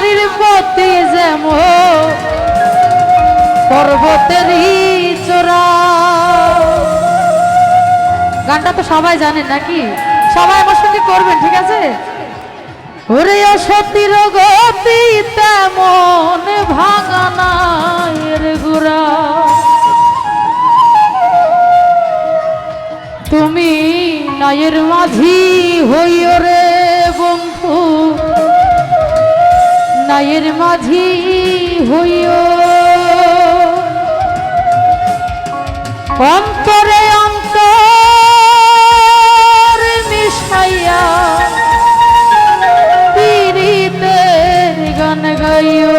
নারীর প্রতি যেমন পর্বতেরই চোরা গানটা তো সবাই জানেন নাকি? সবাই আমার সঙ্গে করবেন, ঠিক আছে? ওরে ও সতীর গতি তেমন ভাঙানা তুমি নায়ের মাঝি হইও রে নায়ের মাঝি হইও। অন্তরে অন্তর মিশাইয়া পীড়িতের গান গাইও।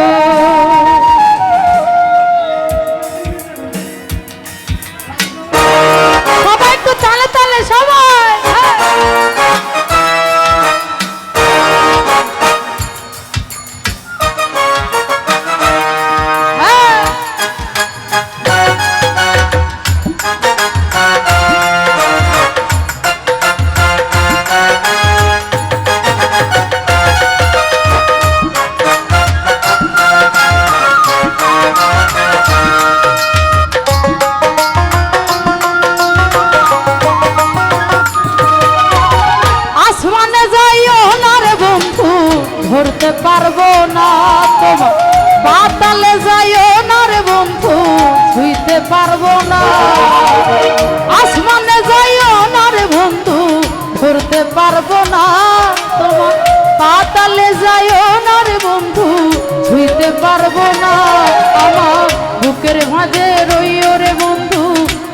মাঝে রইও রে বন্ধু,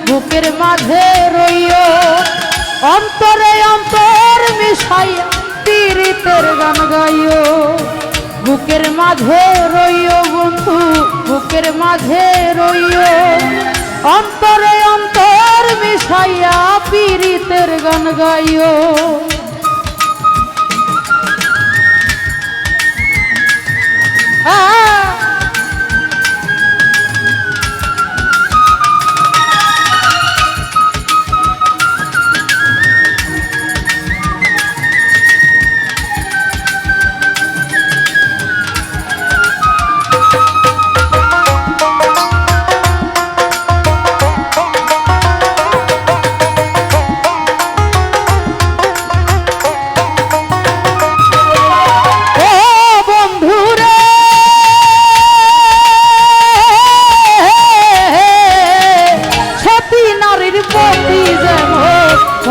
বুকের মাঝে রইও। অন্তরে অন্তর মিশাইয়া পীড়িতের গান গাইও। বুকের মাঝে রইও বন্ধু, বুকের মাঝে রইও। অন্তরে অন্তর মিশাইয়া পীড়িতের গান গাইও। আ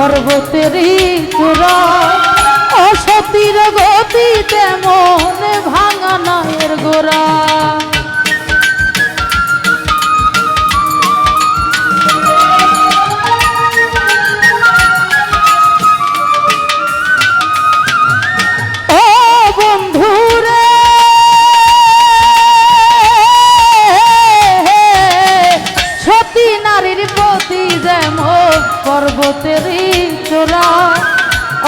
পর্বতেরই চূড়া অসতীর গতি তেমন ভাঙা নায়ের গোড়া চোরা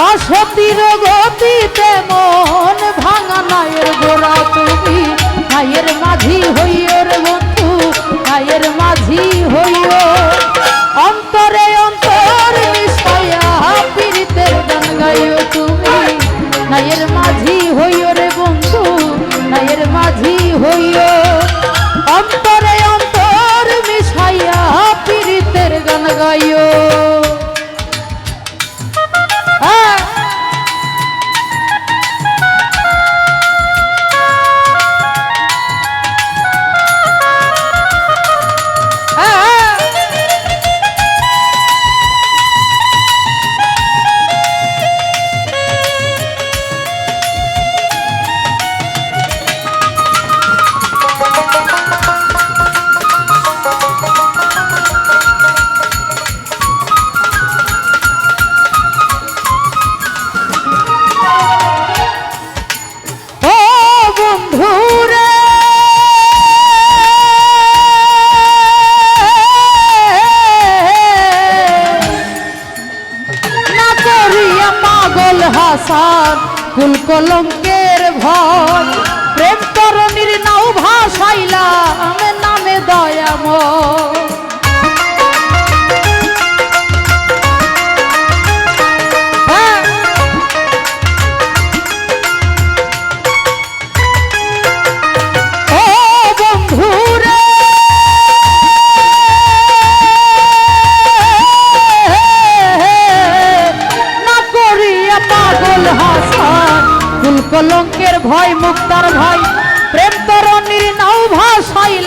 অসতীর গতি তেমন ভাঙা নায়ের গোড়া তুমি। নায়ের মাঝি হইও রে বন্ধু নায়ের মাঝি হইও। অন্তরে অন্তর মিশাইয়া পীড়িতের গান গাইও তুমি। নায়ের মাঝি হইও রে বন্ধু নায়ের মাঝি হইও। পাগল হাসান কুল কলঙ্কের ভর। প্রেম তরণীর নাও ভাসাইলাম নামে দয়াময়।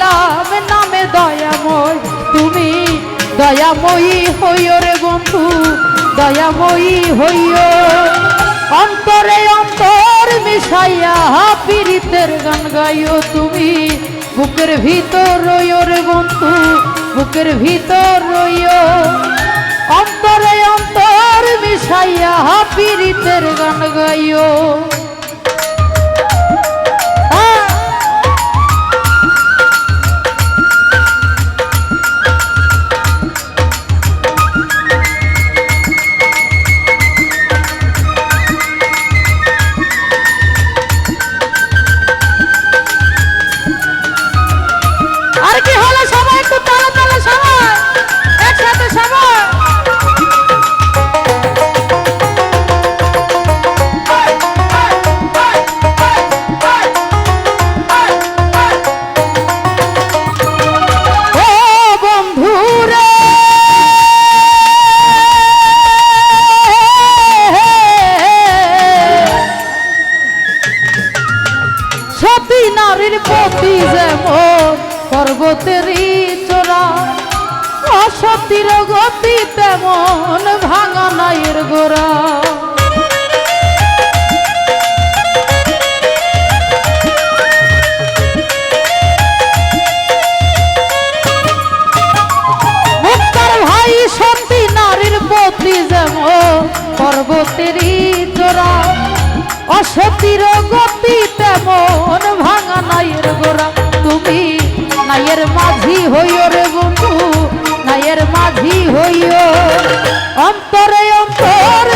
ভাসাইলাম নামে দয়াময়, তুমি দয়াময়ী হইও রে বন্ধু, দয়াময়ী হইও। অন্তরে অন্তর মিশাইয়া পীড়িতের গান গাইও তুমি, বুকের ভিতর রইও রে বন্ধু, বুকের ভিতর রইও। অন্তরে অন্তর মিশাইয়া পীড়িতের গান গাইও। পর্বতেরই চোরা অসতীর গতি তেমন ভাঙা নাইয়ের গোড়া। সতী নারীর প্রতি যেমন পর্বতেরই চোরা অসতীর গতি তেমন ভাঙা নাইয়ের গোড়া। তুমি নাইয়ের মাঝি হইও রে বন্ধু নাইয়ের মাঝি হইও। অন্তরে অন্তর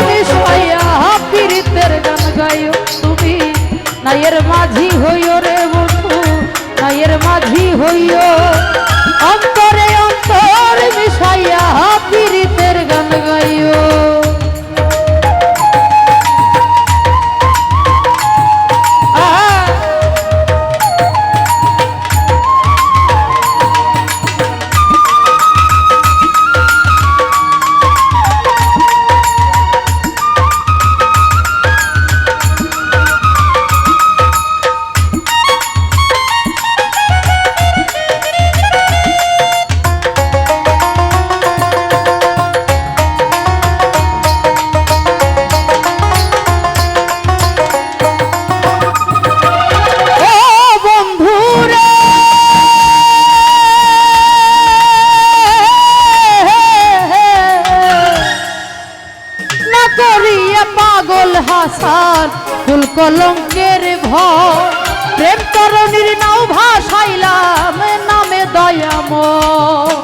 হাসান ফুল কলঙ্কের ভর। প্রেম তরণীর নাও ভাসাইলাম নামে দয়াময়।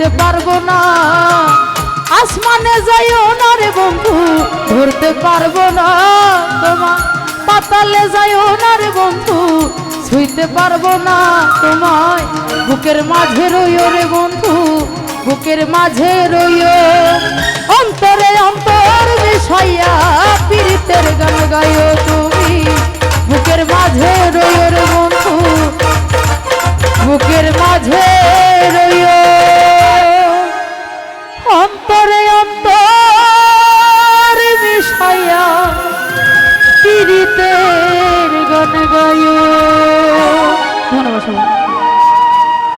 ছুঁইতে পারব না। আসমানে যাইও না রে বন্ধু, ধরতে পারব না তোমার পাতালে যাইও না রে বন্ধু, ছুঁইতে পারব না তোমায়। বুকের মাঝে রইও রে বন্ধু, বুকের মাঝে রইও। অন্তরে অন্তর মিশাইয়া পীড়িতের গান গাইও তুমি। বুকের মাঝে